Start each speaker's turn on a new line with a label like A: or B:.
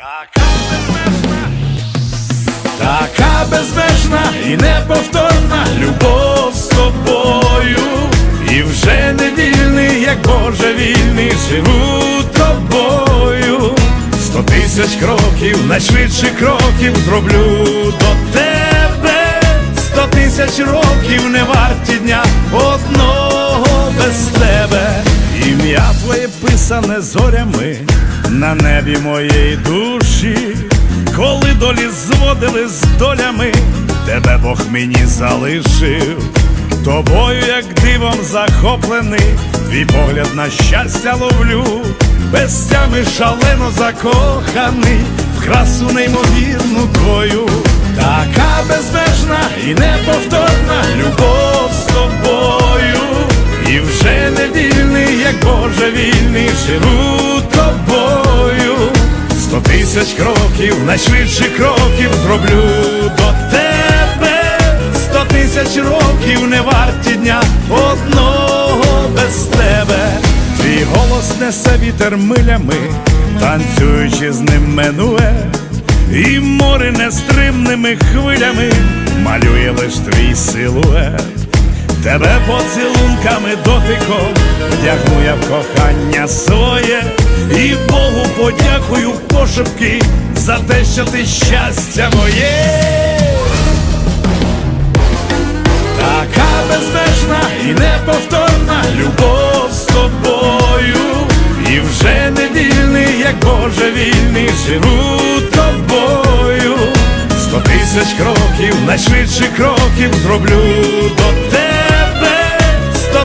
A: Така безмежна, така безмежна і неповторна любов з тобою. І вже не вільний, як Боже вільний, живу тобою. Сто тисяч кроків, найшвидше кроків зроблю до тебе. Сто тисяч років не варті дня одного без тебе. Ім'я твоє писане зорями на небі моєї душі, коли долі зводили з долями, тебе Бог мені залишив. Тобою, як дивом захоплений, твій погляд на щастя ловлю, без тями шалено закоханий, в красу неймовірну твою, така безмежна і неповторна любов з тобою, і вже не вільний, як Боже вільний, живу. Сто тисяч кроків, найшвидше кроків зроблю до тебе. Сто тисяч років не варті дня одного без тебе. Твій голос несе вітер милями, танцюючи з ним менуе, і море нестримними хвилями малює лиш твій силует. Тебе поцілунками дотиком вдягну я в кохання своє, і Богу подякую пошепки за те, що ти щастя моє. Така безмежна і неповторна любов з тобою, і вже не вільний, як Боже вільний, живу тобою. Сто тисяч кроків, найшвидше кроків зроблю до